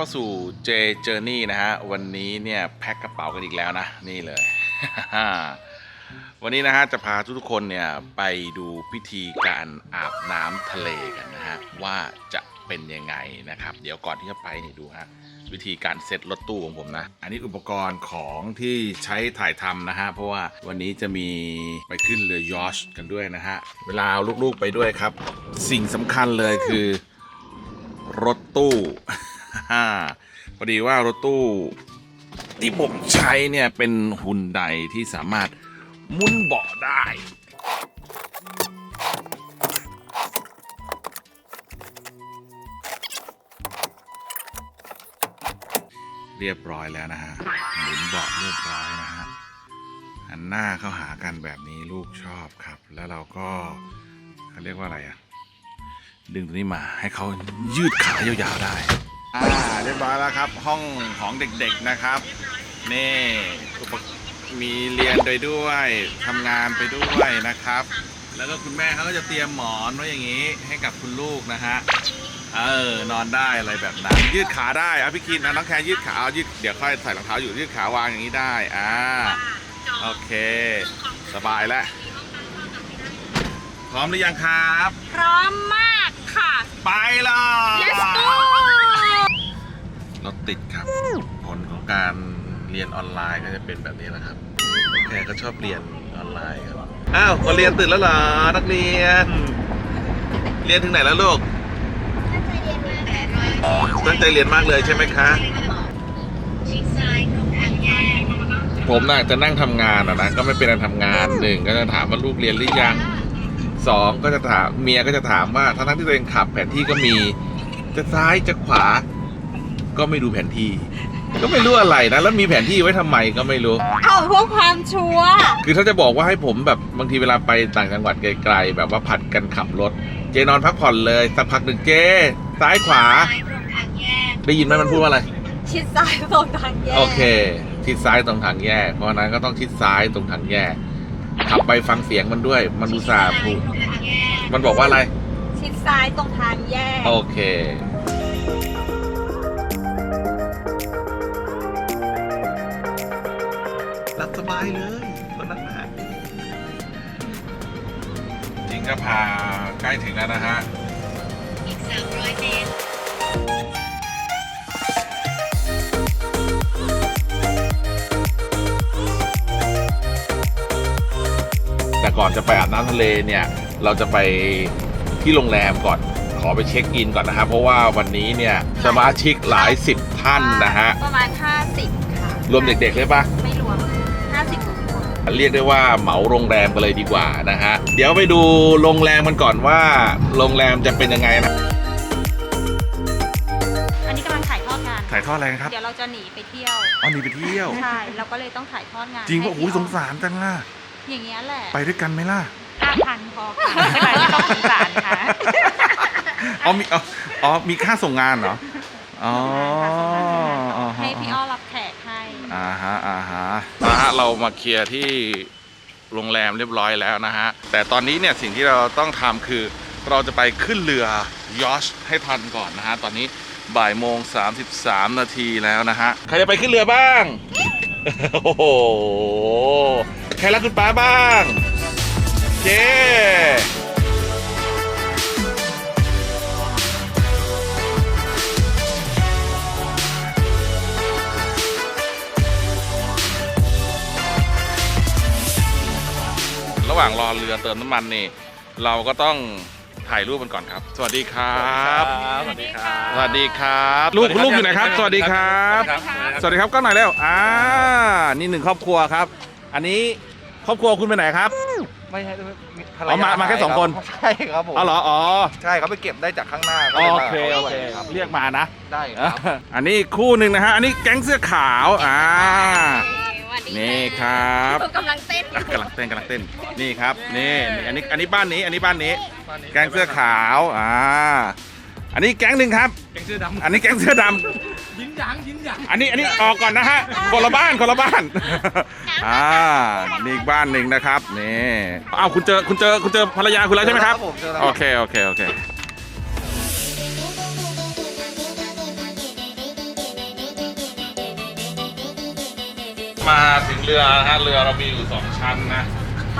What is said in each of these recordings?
เข้าสู่ J Journey นะฮะ วันนี้เนี่ยแพ็คกระเป๋ากันอีกแล้วนะ นี่เลย วันนี้นะฮะจะพาทุกๆคนเนี่ยไปดูพิธีการอาบน้ำทะเลกันนะฮะ ว่าจะเป็นยังไงนะครับ เดี๋ยวก่อนที่จะไปนี่ดูฮะวิธีการเซตรถตู้ของผมนะ อันนี้อุปกรณ์ของที่ใช้ถ่ายทำนะฮะ เพราะว่าวันนี้จะมีไปขึ้นเรือยอชกันด้วยนะฮะ เวลาเอาลูกๆไปด้วยครับ สิ่งสำคัญเลยคือรถตู้ พอดีว่ารถตู้ที่ผมใช้เนี่ยเป็นหุ่นใดที่สามารถมุนเบาะได้ เรียบร้อยแล้วนะฮะหมุนเบาะเรียบร้อยนะฮะหันหน้าเข้าหากันแบบนี้ลูกชอบครับ แล้วเราก็เขาเรียกว่าอะไรอะดึงตัวนี้มาให้เขายืดขายาวๆได้ อ่าเรียบร้อยแล้วครับ ห้องของเด็กๆนะครับ นี่อุปมีเรียนไปด้วยทำงานไปด้วยนะครับ แล้วก็คุณแม่เขาก็จะเตรียมหมอนไว้อย่างนี้ ให้กับคุณลูกนะฮะเออนอนได้อะไรแบบนั้น ยืดขาได้อะพี่คินนะน้องแคนยืดขาเอายืดเดี๋ยวค่อยใส่รองเท้าอยู่ยืดขาวางอย่างนี้ได้อ่าโอเค สบายแล้วพร้อมหรือยังครับ พร้อมมากค่ะ ไปเลย let's go รถติดครับ ผลของการเรียนออนไลน์ก็จะเป็นแบบนี้แหละครับแค่ก็ชอบเรียนออนไลน์ครับอ้าวคนเรียนตื่นแล้วเหรอนักเรียน เรียนถึงไหนแล้วลูกตั้งใจเรียนมากเลยใช่ไหมคะ ผมน่ะจะนั่งทำงานอะนะก็ไม่เป็นการทำงานหนึ่งก็จะถามว่าลูกเรียนหรือยังสองก็จะถามเมียก็จะถามว่าทั้งๆที่ตัวเองขับแผนที่ก็มี จะซ้ายจะขวา ก็ไม่ดูแผนที่ ก็ไม่รู้อะไรนะ แล้วมีแผนที่ไว้ทำไมก็ไม่รู้ เอาเพื่อความชัวร์คือถ้าจะบอกว่าให้ผมแบบบางทีเวลาไปต่างจังหวัดไกลๆ แบบว่าผัดกันขับรถ เจนอนพักผ่อนเลยสักพักหนึ่งเจ ซ้ายขวา ได้ยินไหมมันพูดว่าอะไร ชิดซ้ายตรงทางแยกโอเค ชิดซ้ายตรงทางแยก เพราะฉะนั้นก็ต้องชิดซ้ายตรงทางแยก ขับไปฟังเสียงมันด้วย มันอุตส่าห์พูด มันบอกว่าอะไร ชิดซ้ายตรงทางแยก โอเคายเลยคนนั้นนะจริงก็พาใกล้ถึงแล้วนะฮะ อีก 300 เมตร แต่ก่อนจะไปอาบน้ำทะเลเนี่ย เราจะไปที่โรงแรมก่อน ขอไปเช็คอินก่อนนะครับเพราะว่าวันนี้เนี่ยสมาชิกหลายสิบท่านนะฮะ ประมาณ 50 ค่ะรวมเด็กๆด้วยปะไม่ เรียกได้ว่าเหมาโรงแรมกันเลยดีกว่านะฮะ เดี๋ยวไปดูโรงแรมมันก่อนว่า โรงแรมจะเป็นยังไงนะอันนี้กำลังถ่ายทอดงานถ่ายทอดอะไรนะครับเดี๋ยวเราจะหนีไปเที่ยวอ๋อหนีไปเที่ยว ใช่เราก็เลยต้องถ่ายทอดงานจริงป่ะให้โอ้ยพี่สงสารจังล่ะ อย่างเงี้ยแหละไปด้วยกันไหมล่ะห้าพันพอค่ะไม่เป็นไรไม่ต้องสงสารค่ะอ๋อมีอ๋ออ๋อมีค่าส่งงานเหรออ๋ออ๋อฮะ ให้พี่อ้อรับแขกให้ อ่าฮะอ่าฮะนะฮะเรามาเคลียร์ที่โรงแรมเรียบร้อยแล้วนะฮะ แต่ตอนนี้เนี่ยสิ่งที่เราต้องทำคือเราจะไปขึ้นเรือยอชให้ทันก่อนนะฮะ ตอนนี้บ่ายโมง 33 นาทีแล้วนะฮะ ใครจะไปขึ้นเรือบ้าง โอ้โห ใครรักคุณป้าบ้าง เจ๊ หว่างรอเรือเติมน้ำมันนี่ เราก็ต้องถ่ายรูปกันก่อนครับ สวัสดีครับ สวัสดีครับ สวัสดีครับลูกลูกอยู่ไหนครับ สวัสดีครับครับสวัสดีครับก็หน่อยแล้วอ่านี่หนึ่งครอบครัวครับ อันนี้ครอบครัวคุณไปไหนครับ ไม่ใช่ภรรอ๋อมามาแค่สองคน ใช่ครับผมอ๋อเหรออ๋อใช่เขาไปเก็บได้จากข้างหน้าก็โอลยมาเคโอเคครับเรียกมานะ ได้ครับ อันนี้คู่หนึ่งนะฮะ อันนี้แก๊งเสื้อขาว อ่า นี่ครับกำลังเต้นอะกำลังเต้นกำลังเต้นนี่ครับนี่นี่อันนี้อันนี้บ้านนี้อันนี้บ้านนี้ แก๊งเสื้อขาวอ่าอันนี้แก๊งหนึ่งครับแกงเสื้อดำอันนี้แก๊งเสื้อดำยิ้มหยังยิ้มหยังอันนี้อันนี้ออกก่อนนะฮะคนละบ้านคนละบ้านอ่านี่อีกบ้านหนึ่งนะครับนี่อ้าวคุณเจอคุณเจอคุณเจอภรรยาคุณแล้วใช่ไหมครับผมเจอแล้วโอเคโอเคโอเค มาถึงเรือนะฮะเรือเรามีอยู่สองชั้นนะ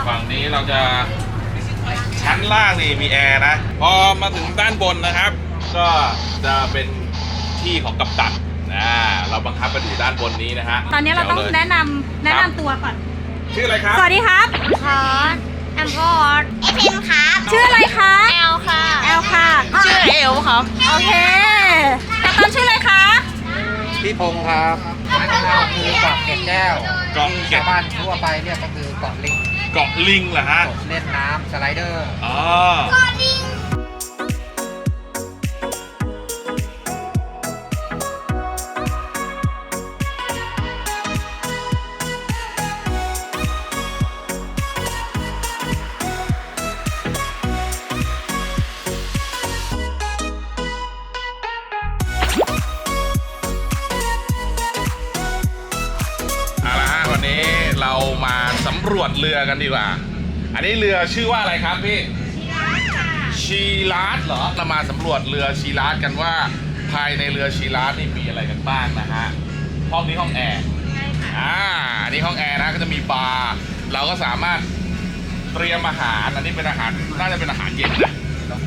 ฝั่งนี้เราจะชั้นล่างนี่มีแอร์นะพอมาถึงด้านบนนะครับ ก็จะเป็นที่ของกัปตันนะเราบังคับไปอยู่ด้านบนนี้นะฮะตอนนี้เราต้องดี๋ยวลยแนะนำแนะนำตัวก่อน ชื่ออะไรครับสวัสดีครับพอร์ตแอมพอร์ตเอฟเอ็มครับชื่ออะไรคะแอลค่ะแอลค่ะ ชื่อเอลครับ โอเคกัปตันชื่ออะไรคะ พี่พงศ์ครับ เราคือเกาะเกร็ดแก้วเกาะเกร็ด ชาวบ้านทั่วไปเรียกก็คือเกาะลิงเกาะลิงเหรอฮะ เล่นน้ำสไลเดอร์ อ๋อเอาำรวจเรือกันดีกว่า อันนี้เรือชื่อว่าอะไรครับพี่ ชีราสเหรอ เรามาสำรวจเรือชีราสกันว่า ภายในเรือชีราสนี่มีอะไรกันบ้างนะฮะ ห้องนี้ห้องแอร์ อ่า อันนี้ห้องแอร์นะก็จะมีบาร์ เราก็สามารถเตรียมอาหาร อันนี้เป็นอาหาร น่าจะเป็นอาหารเย็นนะ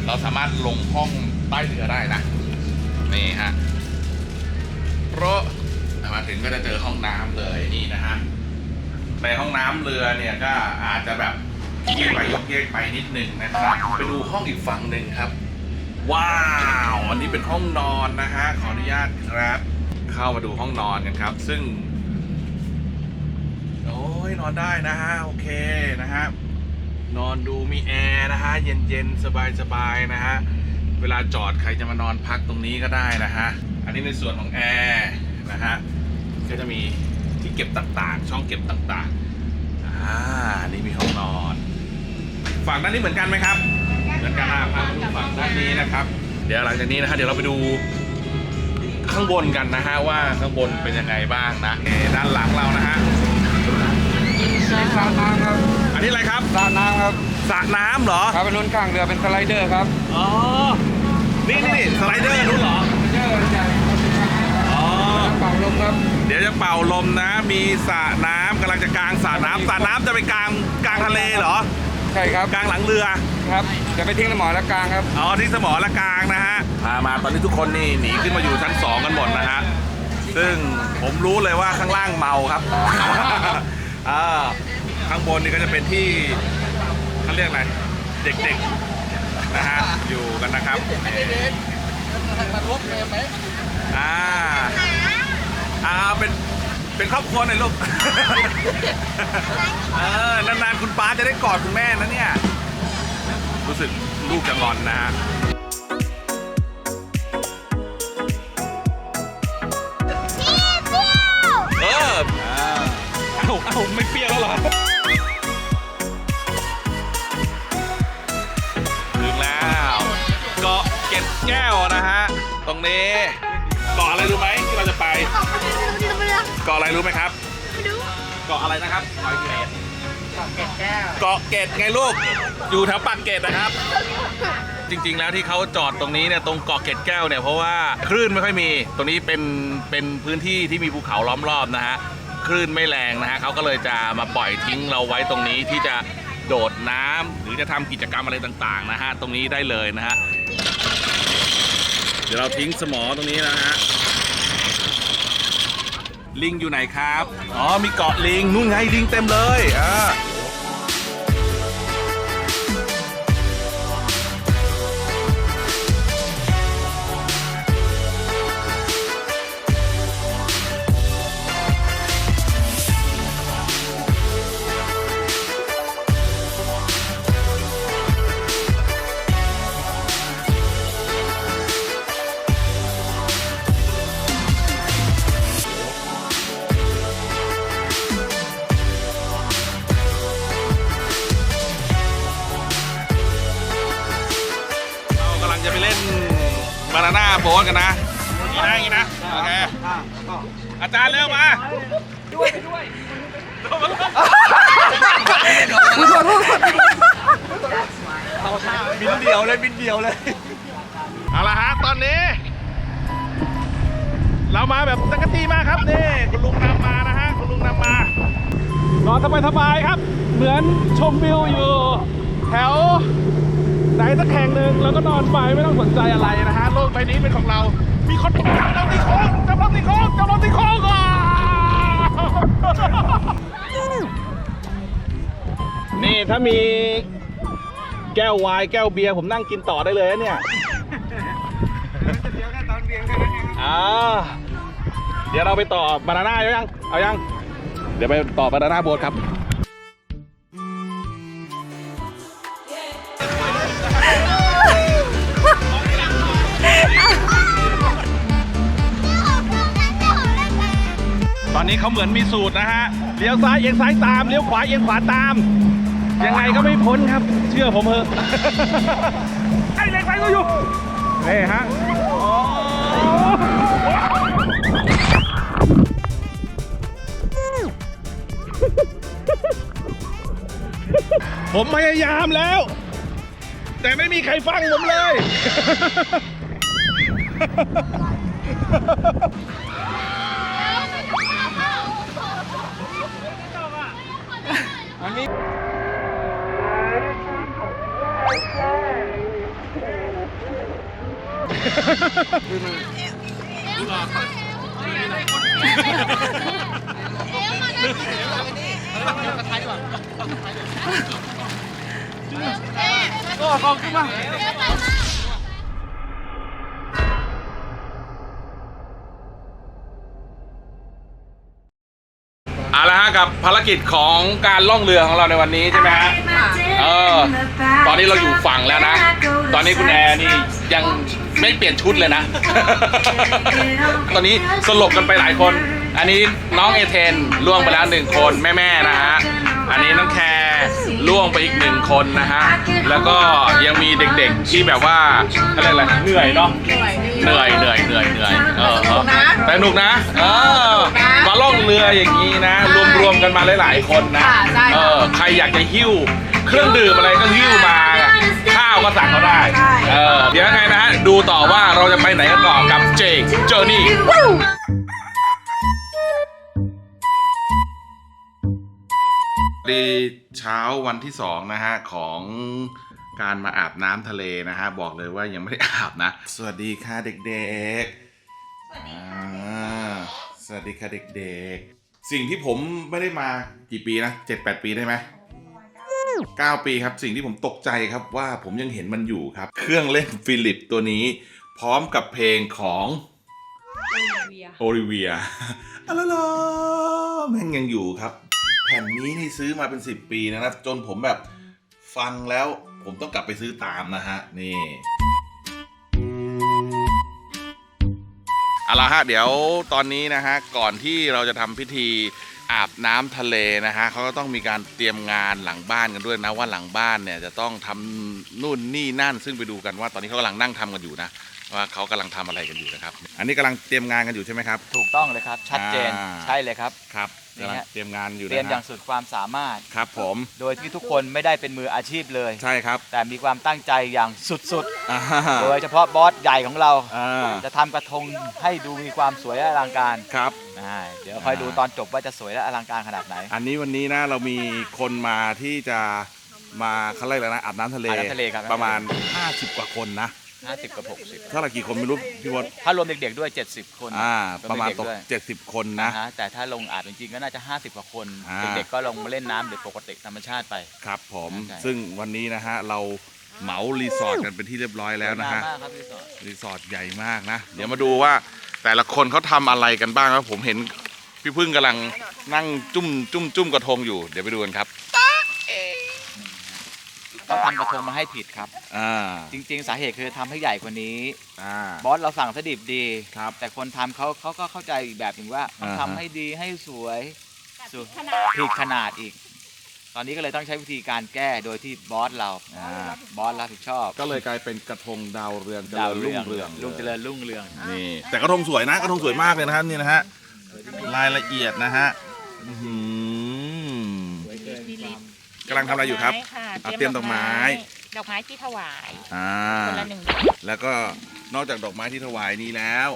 เราสามารถลงห้องใต้เรือได้นะ นี่ฮะเพราะมาถึงก็จะเจอห้องน้ำเลยนี่นะฮะ ในห้องน้ำเรือเนี่ยก็อาจจะแบบเยกไปยกเยกไปนิดนึงนะครับไปดูห้องอีกฝั่งหนึ่งครับ ว้าวอันนี้เป็นห้องนอนนะฮะขออนุญาตครับ เข้ามาดูห้องนอนกันครับ ซึ่งโอ้ยนอนได้นะฮะโอเคนะฮะนอนดูมีแอร์นะฮะเย็นๆสบายๆนะฮะเวลาจอดใครจะมานอนพักตรงนี้ก็ได้นะฮะอันนี้ในส่วนของแอร์นะฮะก็จะมี ที่เก็บต่างๆ ช่องเก็บต่างๆ อ่า นี่มีห้องนอน ฝั่งด้านนี้เหมือนกันไหมครับ เหมือนกันอะพามาดูฝั่งด้านนี้นะครับ เดี๋ยวหลังจากนี้นะฮะเดี๋ยวเราไปดูข้างบนกันนะฮะว่าข้างบนเป็นยังไงบ้างนะเอ่อด้านหลังเรานะฮะสระน้ำครับอันนี้อะไรครับสระน้ำครับสระน้ำเหรอ ครับเป็นรุ่นข้างเรือเป็นสไลเดอร์ครับ อ๋อ นี่นี่นี่สไลเดอร์นู้นเหรอ เยอะใหญ่ อ๋อ เป่าลมครับ เดี๋ยวจะเป่าลมนะ มีสระน้ำกำลังจะกลางสระน้ำสระน้ำจะไปกลางกลางทะเลเหรอ ใช่ครับกลางหลังเรือ ครับจะไปทิ้งในหมอและกลางครับ อ๋อที่สมอละกลางนะฮะมามาตอนนี้ทุกคนนี่หนีขึ้นมาอยู่ชั้นสองกันหมดนะฮะ ซึ่งผมรู้เลยว่าข้างล่างเมาครับอ่าข้างบนนี่ก็จะเป็นที่เขาเรียกอะไร เด็กๆนะฮะ อยู่กันนะครับ อ่า อ่าเป็นเป็นครอบครัวหน่อยลูก เออนานๆคุณป้าจะได้กอดคุณแม่นะเนี่ย รู้สึกลูกจะงอนนะฮะเออเอ้าเอ้าไม่เปรี้ยวแล้วเหรอถึงแล้ว เกาะเกร็ดแก้วนะฮะ ตรงนี้เกาะอะไรรู้ไหมที่เราจะไปเกาะอะไรรู้ไหมครับเกาะอะไรนะครับเกาะเกร็ดเกาะเกร็ดแก้วเกาะเกร็ดไงลูกอยู่แถวปากเกร็ดนะครับ จริงๆแล้วที่เขาจอดตรงนี้เนี่ยตรงเกาะเกร็ดแก้วเนี่ยเพราะว่าคลื่นไม่ค่อยมีตรงนี้เป็นเป็นพื้นที่ที่มีภูเขาล้อมรอบนะฮะคลื่นไม่แรงนะฮะเขาก็เลยจะมาปล่อยทิ้งเราไว้ตรงนี้ที่จะโดดน้ำหรือจะทำกิจกรรมอะไรต่างๆนะฮะตรงนี้ได้เลยนะฮะเดี๋ยวเราทิ้งสมอตรงนี้นะฮะ ลิงอยู่ไหนครับ อ๋อ มีเกาะลิง นู่นไงลิงเต็มเลย อ่าเรา เดียวเลยบินเดียวเลยเอาละฮะตอนนี้ เรามาแบบตะกตีมากครับนี่คุณลุงนำมานะฮะคุณลุงนำมาสบายๆครับ เหมือนชมวิวอยู่ แถวไหนสักแห่งหนึ่งแล้วก็นอนไปไม่ต้องสนใจอะไรนะฮะโลกใบนี้เป็นของเรา มีคนจับเราตีโค้งจับเราตีโค้งจับเราตีโค้งอะนี่ถ้ามี แก้วไวน์แก้วเบียร์ผมนั่งกินต่อได้เลยนะเนี่ยเดี๋ยวแค่ตอนเบียงแค่นั้นเองอ่าเดี๋ยวเราไปต่อบานาน่าเอายังเอายัง เดี๋ยวไปต่อบานาน่าโบ๊ทครับ ตอนนี้เขาเหมือนมีสูตรนะฮะ เลี้ยวซ้ายเอียงซ้ายตาม เลี้ยวขวาเอียงขวาตาม ยังไงก็ไม่พ้นครับ เชื่อผมเถอะไอ้เล็กไปก็อยู่นี่ฮะโอ้ผมพยายามแล้ว แต่ไม่มีใครฟังผมเลย เอาละฮะกับภารกิจของการล่องเรือของเราในวันนี้ใช่ไหมฮะเออตอนนี้เราอยู่ฝั่งแล้วนะ ตอนนี้คุณแอร์นี่ยัง ไม่เปลี่ยนชุดเลยนะ ตอนนี้สลบกันไปหลายคน อันนี้น้องเอเทนล่วงไปแล้วหนึ่งคนแม่ๆนะฮะ อันนี้น้องแคร์ล่วงไปอีกหนึ่งคนนะฮะ แล้วก็ยังมีเด็กๆที่แบบว่าอะไรยกอะไรเหนื่อยเนาะ เหนื่อยเหนื่อยเหนื่อยเหนื่อยเออเออแต่หนุกนะ เออ มาล่องเรืออย่างนี้นะ รวมๆกันมาหลายๆคนนะ เออ ใครอยากจะหิ้ว เครื่องดื่มอะไรก็หิ้วมา ข้าวก็สั่งเขาได้ เออ เดี๋ยวยังไงนะฮะ ดูต่อว่าเราจะไปไหนกันต่อกับเจคเจอร์นี่ดีเช้าวันที่สองนะฮะ ของการมาอาบน้ำทะเลนะฮะ บอกเลยว่ายังไม่ได้อาบนะ สวัสดีค่ะเด็กๆอ่าสวัสดีค่ะเด็กๆ สิ่งที่ผมไม่ได้มากี่ปีนะเจ็ดแปดปีได้ไหม เก้าปีครับ สิ่งที่ผมตกใจครับว่าผมยังเห็นมันอยู่ครับ เครื่องเล่นฟิลิปตัวนี้ พร้อมกับเพลงของโอลิเวียอะละลาแม่งยังอยู่ครับ แผ่นนี้นี่ซื้อมาเป็น 10 ปีนะครับ จนผมแบบฟังแล้วผมต้องกลับไปซื้อตามนะฮะ นี่เอาละฮะ เดี๋ยวตอนนี้นะฮะ ก่อนที่เราจะทำพิธี อาบน้ำทะเลนะฮะเขาก็ต้องมีการเตรียมงานหลังบ้านกันด้วยนะว่าหลังบ้านเนี่ยจะต้องทำนู่นนี่นั่น ซึ่งไปดูกันว่าตอนนี้เขากำลังนั่งทำกันอยู่นะว่าเขากำลังทำอะไรกันอยู่นะครับ อันนี้กำลังเตรียมงานกันอยู่ใช่ไหมครับ ถูกต้องเลยครับ ชัดเจนอ่าใช่เลยครับครับ นี่กำลังฮะเตรียมงานอยู่เรียนนะอย่างฮะสุดความสามารถ ครับผมโดยที่ทุกคนไม่ได้เป็นมืออาชีพเลย ใช่ครับแต่มีความตั้งใจอย่างสุดอ่าๆ โดยเฉพาะบอสใหญ่ของเรา อ่าจะทำกระทงให้ดูมีความสวยและอลังการครับ อ่าเดี๋ยวคอยดูตอนจบว่าจะสวยและอลังการขนาดไหน อันนี้วันนี้นะเรามีคนมาที่จะ มาเขาเรียกอะไรนะอาบน้ำทะเลอาบน้ำทะเลครับ ประมาณ 50 กว่าคนนะ50กับ60เท่าไหร่กี่คนไม่รู้พี่วศถ้ารวมเด็กๆด้วย70คนอ่าวประมาณเด็กตๆกด้วย70คนนะนะฮะแต่ถ้าลงอาบจริงๆก็น่าจะ50กว่าคนอ่าเด็กๆก็ลงมาเล่นน้ำเด็กปกติธรรมชาติไป ครับผมใช่ซึ่งวันนี้นะฮะเราเหมารีสอร์ทกันเป็นที่เรียบร้อยแล้วนะฮะสวยงามมากครับพี่สอนรีสอร์ทใหญ่มากนะ เดี๋ยวมาดูว่าแต่ละคนเขาทำอะไรกันบ้างครับผมเห็นพี่พึ่งกำลังนั่งจุ่มจุ่มจุ่มกระทงอยู่ เดี๋ยวไปดูกันครับ เขาทำกระทงมาให้ผิดครับ อ่าจริง ๆ สาเหตุคือทำให้ใหญ่กว่านี้ อ่า บอสเราสั่งสดิบดี ครับแต่คนทำเขาเขาก็เข้าใจอีกแบบหนึ่งว่าต้องอ่าฮะ ทำให้ดีให้สวยสวยผิดขนาดอีก ตอนนี้ก็เลยต้องใช้วิธีการแก้โดยที่บอสเราอ่าบอสรับผิดชอบก็เลยกลายเป็นกระทงดาวเรืองเจดาวริญเรืรุ่องงเรืองรุ่งเจริญรุ่งเรือง นี่แต่กระทงสวยนะกระทงสวยมากเลยนะครับนี่นะฮะรายละเอียดนะฮะอื้อหือ กำลังทำอะไรอยู่ครับ ค่ะอะเตรียมดอกไม้ ดอกไม้ที่ถวายอ่าคนละหนึ่งดอก แล้วก็นอกจากดอกไม้ที่ถวายนี้แล้ว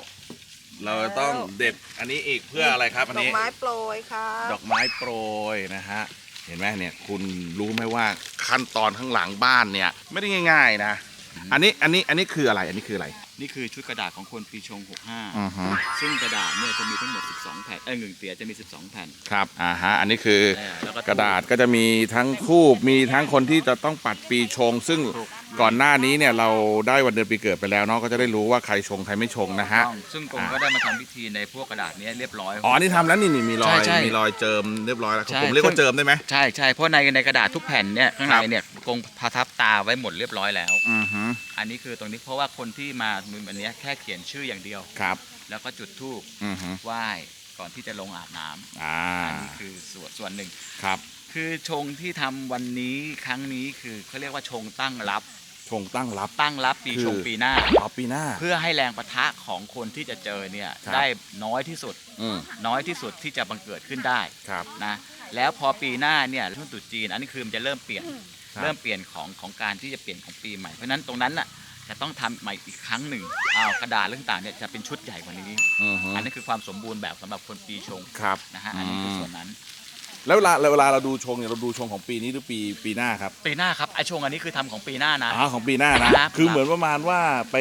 เเราต้องเด็ดอันนี้อีกเพื่ออะไรครับอันดอกนี้ ไม้โปรยค่ะดอกไม้โปรยนะฮะ เห็นไหมเนี่ยคุณรู้ไหมว่าขั้นตอนข้างหลังบ้านเนี่ย ไม่ได้ง่าย ๆ นะ อันนี้อันนี้อันนี้คืออะไรอันนี้คืออะไร นี่คือชุดกระดาษของคนปีชงอือฮึ65ซึ่งกระดาษเนี่ยจะมีทั้งหมด 12 แผ่นเอ้ยหนึ่งเตียจะมี 12 แผ่น ครับอ่าฮะอันนี้คือเออแล้วก็ กระดาษก็จะมีทั้งคูบมีทั้งคนที่จะต้องปัดปีชง ซึ่งก่ อนหน้านี้เนี่ยเราได้วันเดือนปีเกิดไปแล้วเนาะก็จะได้รู้ว่าใครชงใครไม่ชงนะฮะ ต้องซึ่งกรมก็ได้มาทำพิธีในพวกกระดาษเนี้ยเรียบร้อย อ๋อนี่ทำแล้วนี่นี่มีรอยใช่ใช่มีรอยเจิมเรียบร้อยแล้วใช่ ผมเรียกว่าเจิมได้ไหม ใช่ใช่เพราะในในกระดาษทุกแผ่นเนี่ยข้างครัในบเนี่ยกงประทับตาไว้หมดเรียบร้อยแล้ว อือฮึอันนี้คือตรงนี้เพราะว่าคนที่มามืออันเนี้ยแค่เขียนชื่ออย่างเดียว ครับแล้วก็จุดธูปอือฮึไหว้ก่อนที่จะลงอาบน้ำอ่าอันนี้คือส่วนส่วนหนึ่ง ครับคือชงที่ทำวันนี้ครั้งนี้คือเขาเรียกว่าชงตั้งรับ ชงตั้งรับ ตั้งรับปีคือ ชงปีหน้าต่อปีหน้า เพื่อให้แรงปะทะของคนที่จะเจอเนี่ยครับ ได้น้อยที่สุด อืมน้อยที่สุดที่จะบังเกิดขึ้นได้ครับ นะแล้วพอปีหน้าเนี่ยช่วงตรุษจีน อันนี้คือมันจะเริ่มเปลี่ยนครับ เริ่มเปลี่ยนของของการที่จะเปลี่ยนของปีใหม่เพราะฉะนั้นตรงนั้นน่ะจะต้องทำใหม่อีกครั้งหนึ่งเอากระดาษเรื่องต่างๆเนี่ยจะเป็นชุดใหญ่กว่านี้ อือฮึอันนี้คือความสมบูรณ์แบบสำหรับคนปีชงครับนะฮะอันนี้คือส่วนนั้น แล้วเวลาแล้วเวลาเราดูชงเนี่ยเราดูชงของปีนี้หรือปีปีหน้าครับปีหน้าครับไอชงอันนี้คือทำของปีหน้านะ อ๋อของปีหน้านะ ครับ คือเหมือนประมาณว่าไป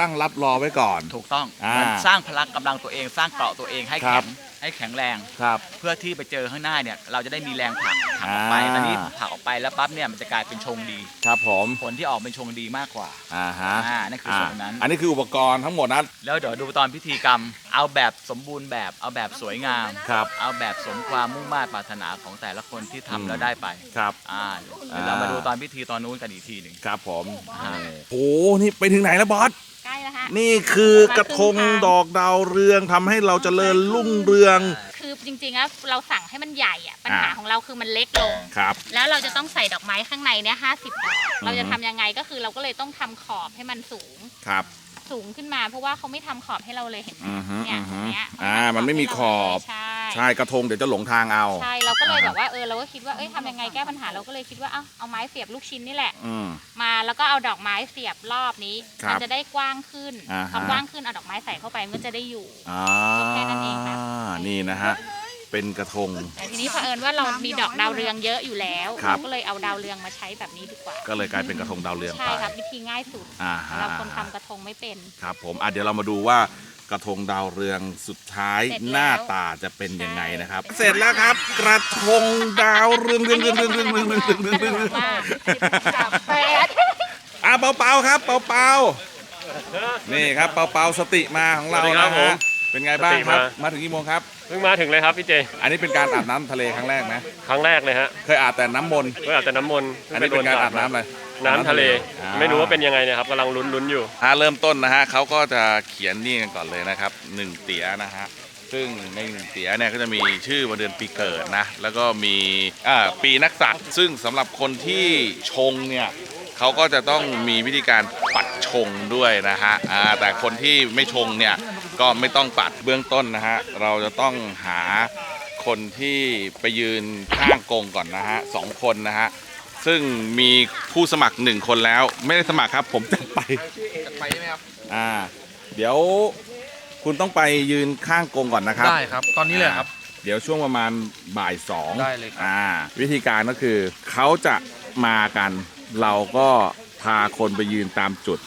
ตั้งรับรอไว้ก่อน ถูกต้องอ่ามันสร้างพลังกำลังตัวเองสร้างเกราะตัวเองให้ครัแข็บ ง ให้แข็งแรง ครับ เพื่อที่ไปเจอข้างหน้าเนี่ยเราจะได้มีแรงผลักผลักออกไปอ่า ตอนนี้ผลักออกไปแล้วปั๊บเนี่ยมันจะกลายเป็นชงดี ครับผมผลที่ออกเป็นชงดีมากกว่าอ่าฮะอ่านั่นคือส่วนนั้น อันนี้คืออุปกรณ์ทั้งหมดนะแล้วเดี๋ยวดูตอนพิธีกรรม เอาแบบสมบูรณ์แบบเอาแบบสวยงาม ครับ เอาแบบสมความมุ่งมา่ปรารถนาของแต่ละคนที่ทำอืม แล้วได้ไปครับ อ่าเดี๋ยวเรามาดูตอนพิธีตอนนู้นกันอีกทีหนึ่ง ครับผมอ่าโอ้โหนี่ไปถึงไหนแล้วบอส ใกล้แล้วฮะ นี่คือกระทงดอกดาวเรืองทำให้เราเจริญรุ่งเรืองคือจริงๆแล้วเราสั่งให้มันใหญ่อะปัญหาอ่าของเราคือมันเล็กลง ครับ แล้วเราจะต้องใส่ดอกไม้ข้างในเนี่ยห้าสิบดอกเราจะอือฮึทำยังไงก็คือเราก็เลยต้องทำขอบให้มันสูง ครับสูงขึ้นมาเพราะว่าเขาไม่ทำขอบให้เราเลยเห็นไหมอือฮึเนี่ยอือฮึตรงเนี้ยอ่ามันไม่มีขอบ ใช่ ใช่กระทงเดี๋ยวจะหลงทางเอา ใช่เราก็เลยอ่าฮะแบบว่าเออเราก็คิดว่าเอ้ยทำยังไงแก้ปัญหาเราก็เลยคิดว่าเอาเอาไม้เสียบลูกชิ้นนี่แหละ อืม มาแล้วก็เอาดอกไม้เสียบรอบนี้ครับมัจะได้กว้างขึ้นอ่าพอฮะกว้างขึ้นเอาดอกไม้ใส่เข้าไปมันจะได้อยู่ อ่าแค่นั้นเองครับนี่นะฮะ เป็นกระทง แต่ทีนี้เผอิญว่าเรามีดอกดาวเรืองเยอะอยู่แล้วครับ เราก็เลยเอาดาวเรืองมาใช้แบบนี้ดีกว่าก็เลยกลายเป็นกระทงดาวเรืองใช่ไปครับวิธีง่ายสุดอ่าฮะสำหรับคนทำกระทงไม่เป็น ครับผมอะเดี๋ยวเรามาดูว่ากระทงดาวเรืองสุดท้ายเสร็จแล้วหน้าตาจะเป็นยังไงนะครับเสร็จแล้วครับ กระทงดาวเรืองเรืองเรืองเรืองเรืองเรืองเรืองเรืองเรืองเรืองเรืองว่าอะเปาเปาครับเปาเปานี่ครับเปาเปาสติมาของเราสวัสดีครันะบผฮะม เป็นไงบ้างสติครับมามาถึงกี่โมงครับ เพิ่งมาถึงเลยครับพี่เจ อันนี้เป็นการอาบน้ำทะเลครั้งแรกไหมครั้งแรกเลยฮะ เคยอาบแต่น้ำมนต์เพิ่งอาบแต่น้ำมนต์อันนี้เป็นการอาบน้ำอะไรน้ำทะเลอ่าไม่รู้ว่าเป็นยังไงเนะครับกำลังลุ้นๆอยู่ถ้าเริ่มต้นนะฮะเขาก็จะเขียนนี่กันก่อนเลยนะครับหนึ่งเตี๋ยนะฮะ ซึ่งในหนึ่งเตี๋ยเนี่ยก็จะมีชื่อวันเดือนปีเกิดนะ แล้วก็มีอ่าปีนักษัตริย์ ซึ่งสำหรับคนที่ชงเนี่ยเขาก็จะต้องมีวิธีการปัดชงด้วยนะฮะอ่าแต่คนที่ไม่ชงเนี่ย ก็ไม่ต้องปัดเบื้องต้นนะฮะ เราจะต้องหาคนที่ไปยืนข้างกงก่อนนะฮะสองคนนะฮะ ซึ่งมีผู้สมัครหนึ่งคนแล้ว ไม่ได้สมัครครับ ผมจะไปไปไหมครับ อ่า เดี๋ยวคุณต้องไปยืนข้างกรงก่อนนะครับ ได้ครับ ตอนนี้เลยครับ เดี๋ยวช่วงประมาณบ่ายสองได้เลยครับ อ่า วิธีการก็คือเขาจะมากัน เราก็พาคนไปยืนตามจุด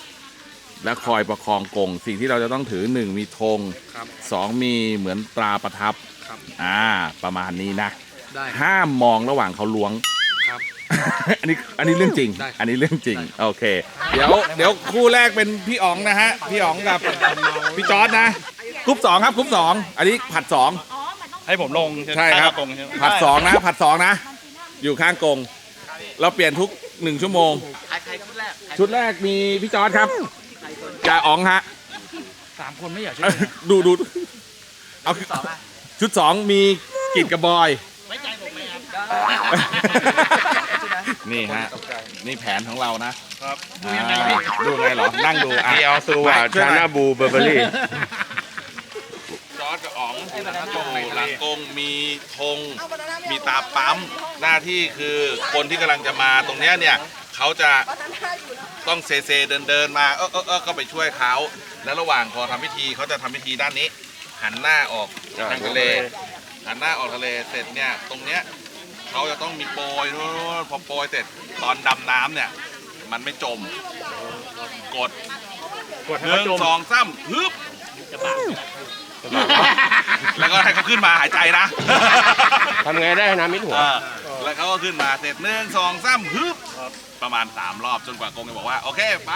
และคอยประคองกรงสิ่งที่เราจะต้องถือหนึ่งมีธงครับสองมีเหมือนตราประทับครับอ่าประมาณนี้นะ ได้ครับห้ามมองระหว่างเขาล้วง ครับ อันนี้อันนี้เรื่องจริง ได้ครับอันนี้เรื่องจริงโอเค เดี๋ยวเดี๋ยวคู่แรกเป็นพี่อ๋องนะฮะ พี่อ๋องกับพี่จอร์ดนะกรุ๊ปสองครับกรุ๊ปสองอันนี้ผัดสอง ให้ผมลงใช่ครับผัดสองนะ ผัดสองนะ อยู่ข้างกรงเราเปลี่ยนทุกหนึ่งชั่วโมงใครใครชุดแรกใครชุดแรกมีพี่จอร์ดครับ จ่าอ๋องฮะ สามคนไม่อยากช่วยเอ้ยดูดูเอาสองอะชุดสองมีกิจกับบอย ไว้ใจผมไหมครับ นี่ฮะ นี่แผนของเรานะครับดูยังไงดูไงเหรอ นั่งดูอะพีเอลซูอะช่วยชาหน่นาอยบูเบอร์เบอรี่ จอร์ดกับอ๋องอยู่หลังกรงมีธงมีตาปั๊ม หน้าที่คือคนที่กำลังจะมาตรงเนี้ยเนี่ย เขาจะต้องเซเซเดินเดินๆมาเออเออเออก็ไปช่วยเขาแล้วระหว่างพอทำพิธีเขาจะทำพิธีด้านนี้ หันหน้าออกอ่าทางทะเล หันหน้าออกทะเลเสร็จเนี่ยตรงเนี้ยเขาจะต้องมีโปรยนู่นๆพอโปรยเสร็จตอนดำน้ำเนี่ย มันไม่จม กดกดหให้นึ่เขางจมสองสามฮึบแล้วก็ให้เขาขึ้นมาหายใจนะ ทำไงได้ให้น้ำมิดหัว เออ แล้วเขาก็ขึ้นมาเสร็จหนึ่งสองสามฮึบประมาณสามรอบจนกว่ากงจะบอกว่าโอเคไป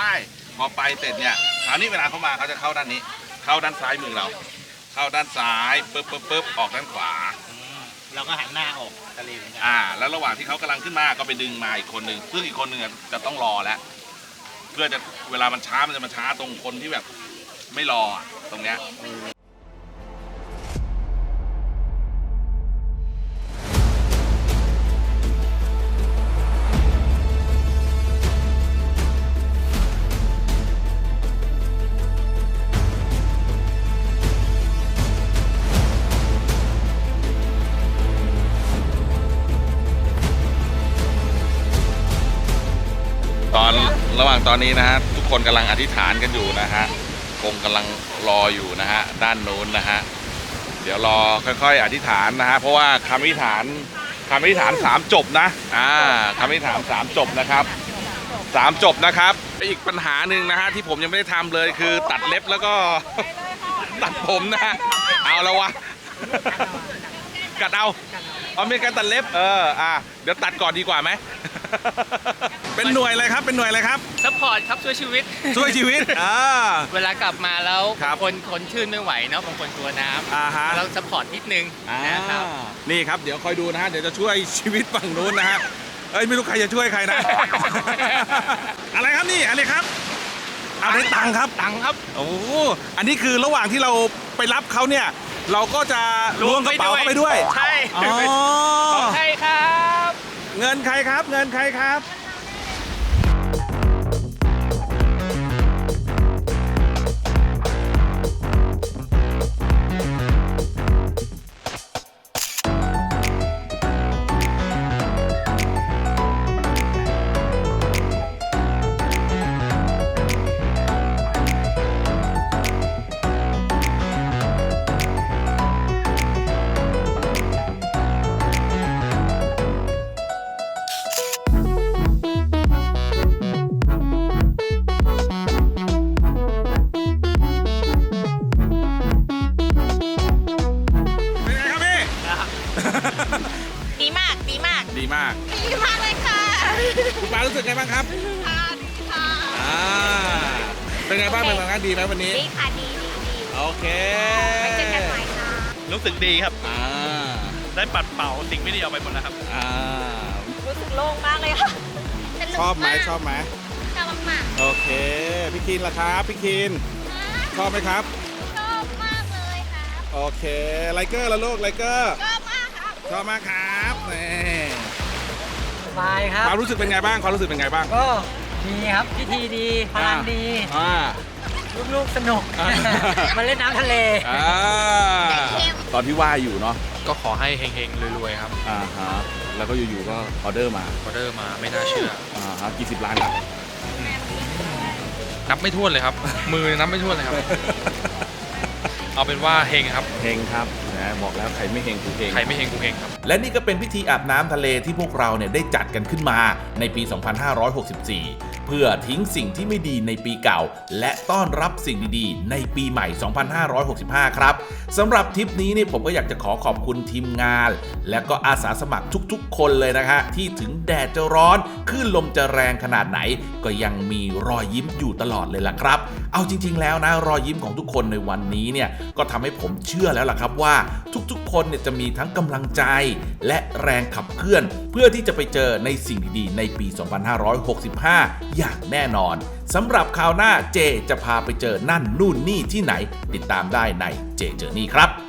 พอไปเสร็จเนี่ยคราวนี้เวลาเขามาเขาจะเข้าด้านนี้ เข้าด้านซ้ายมือเรา เข้าด้านซ้ายปึ๊บปึ๊บปึ๊บออกด้านขวา เราก็หันหน้าออกทะเลเหมือนกันอ่า แล้วระหว่างที่เขากำลังขึ้นมาก็ไปดึงมาอีกคนหนึ่งซึ่งอีกคนหนึ่งอะจะต้องรอแล้ว เพื่อจะเวลามันช้ามันจะมาช้าตรงคนที่แบบ ไม่รออะตรงเนี้ย ระหว่างตอนนี้นะฮะทุกคนกำลังอธิษฐานกันอยู่นะฮะคงกำลังรออยู่นะฮะด้านโน้นนะฮะเดี๋ยวรอค่อยๆ อธิษฐานนะฮะเพราะว่าคำอธิษฐานคำอธิษฐานสามจบนะอ่าคำอธิษฐานสามจบนะครับสามจบนะครับอีกปัญหาหนึ่งนะฮะที่ผมยังไม่ได้ทำเลยคือตัดเล็บแล้วก็ตัดผมนะฮะเอาแล้ววะ กัดเอาเอาเป็นการตัดเล็บเอออะเดี๋ยวตัดก่อนดีกว่าไหม เป็นหน่วยอะไรครับเป็นหน่วยอะไรครับ ซัพพอร์ตครับช่วยชีวิต ช่วยชีวิตอ่า เวลากลับมาแล้วครับคนคนชื่นไม่ไหวเนาะบางคนกลัวน้อ่าฮะำเราซัพพอร์ตนิดนึงนะครับ นี่ครับเดี๋ยวคอยดูนะฮะเดี๋ยวจะช่วยชีวิตฝั่งนู้นนะฮะเอ้ยไม่รู้ใครจะช่วยใครนะ อะไรครับนี่อะไรครับเอาได้ตังค์ครับตังค์ครับ โอ้โหอันนี้คือระหว่างที่เราไปรับเขาเนี่ย เราก็จะล้วงกระเป๋าเข้าไปด้วย ใช่อ๋อ ของใครครับ เงินใครครับ เงินใครครับ ไงบ้างครับค่ะดีค่ะอ่าเป็นไงบ้างเป็นไงบ้างดีไหมวันนี้ ดีค่ะดีดีดีโอเคไปเจอกันใหม่ค่ะรู้สึกดีครับ อ่า ได้ปัดเป่าสิ่งไม่ดีออกไปหมดแล้วครับ อ่า รู้สึกโล่งมากเลยค่ะสนุกชอบไหมากชอบไหมชอบมากโอเค พี่คินล่ะครับ พี่คินชอบไหมครับ ชอบมากเลยค่ะโอเค ไลเกอร์ละลูกไลเกอร์ ชอบมากค่ะ ชอบมากครับนี่ส บายครับ ความรู้สึกเป็นไงบ้างความรู้สึกเป็นไงบ้างก็ดีครับพิธีดีพลังดี อ่า ลูกๆสนุก อ่า มาเล่นน้ำทะเล อ่าตอนที่ว่ายอยู่เนาะก็ขอให้เฮงๆรวยๆครับอ่าฮะแล้วก็อยู่ๆก็ออเดอร์มาออเดอร์มาไม่น่าเชื่อ อ่าฮะกี่สิบล้านครับ นับไม่ถ้วนเลยครับ มือนับไม่ถ้วนเลยครับ เอาเป็นว่าเฮงครับ เฮงครับ นะบอกแล้วใครไม่เฮงกูเฮง ใครไม่เฮงกูเฮงครับ และนี่ก็เป็นพิธีอาบน้ำทะเลที่พวกเราเนี่ยได้จัดกันขึ้นมาในปี 2564 เพื่อทิ้งสิ่งที่ไม่ดีในปีเก่า และต้อนรับสิ่งดีๆ ในปีใหม่ 2565 ครับสำหรับทริปนี้เนี่ยผมก็อยากจะขอขอบคุณทีมงาน และก็อาสาสมัครทุกๆ คนเลยนะฮะที่ถึงแดดจะร้อนคลื่นลมจะแรงขนาดไหน ก็ยังมีรอยยิ้มอยู่ตลอดเลยล่ะครับ เอาจริง ๆ แล้วนะรอยยิ้มของทุกคนในวันนี้เนี่ยก็ทำให้ผมเชื่อแล้วล่ะครับว่าทุกๆ คนเนี่ยจะมีทั้งกำลังใจ และแรงขับเคลื่อน เพื่อที่จะไปเจอในสิ่งดีๆ ในปี 2565 อย่างแน่นอนสำหรับคราวหน้าเจจะพาไปเจอนั่นนู่นนี่ที่ไหน ติดตามได้ในเจเจอนี่ครับ